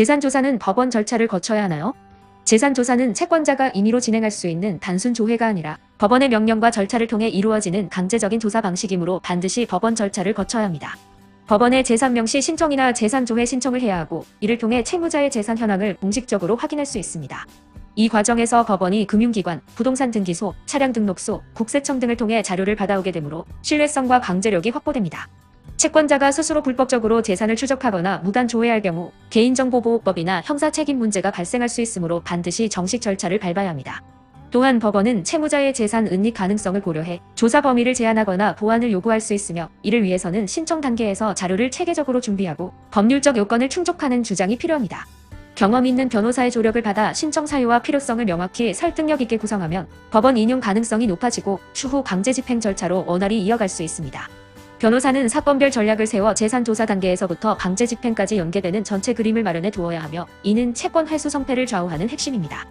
재산조사는 법원 절차를 거쳐야 하나요? 재산조사는 채권자가 임의로 진행할 수 있는 단순 조회가 아니라 법원의 명령과 절차를 통해 이루어지는 강제적인 조사 방식이므로 반드시 법원 절차를 거쳐야 합니다. 법원에 재산 명시 신청이나 재산 조회 신청을 해야 하고 이를 통해 채무자의 재산 현황을 공식적으로 확인할 수 있습니다. 이 과정에서 법원이 금융기관, 부동산 등기소, 차량 등록소, 국세청 등을 통해 자료를 받아오게 되므로 신뢰성과 강제력이 확보됩니다. 채권자가 스스로 불법적으로 재산을 추적하거나 무단 조회할 경우 개인정보보호법이나 형사 책임 문제가 발생할 수 있으므로 반드시 정식 절차를 밟아야 합니다. 또한 법원은 채무자의 재산 은닉 가능성을 고려해 조사 범위를 제한하거나 보완을 요구할 수 있으며 이를 위해서는 신청 단계에서 자료를 체계적으로 준비하고 법률적 요건을 충족하는 주장이 필요합니다. 경험 있는 변호사의 조력을 받아 신청 사유와 필요성을 명확히 설득력 있게 구성하면 법원 인용 가능성이 높아지고 추후 강제 집행 절차로 원활히 이어갈 수 있습니다. 변호사는 사건별 전략을 세워 재산 조사 단계에서부터 강제 집행까지 연계되는 전체 그림을 마련해 두어야 하며 이는 채권 회수 성패를 좌우하는 핵심입니다.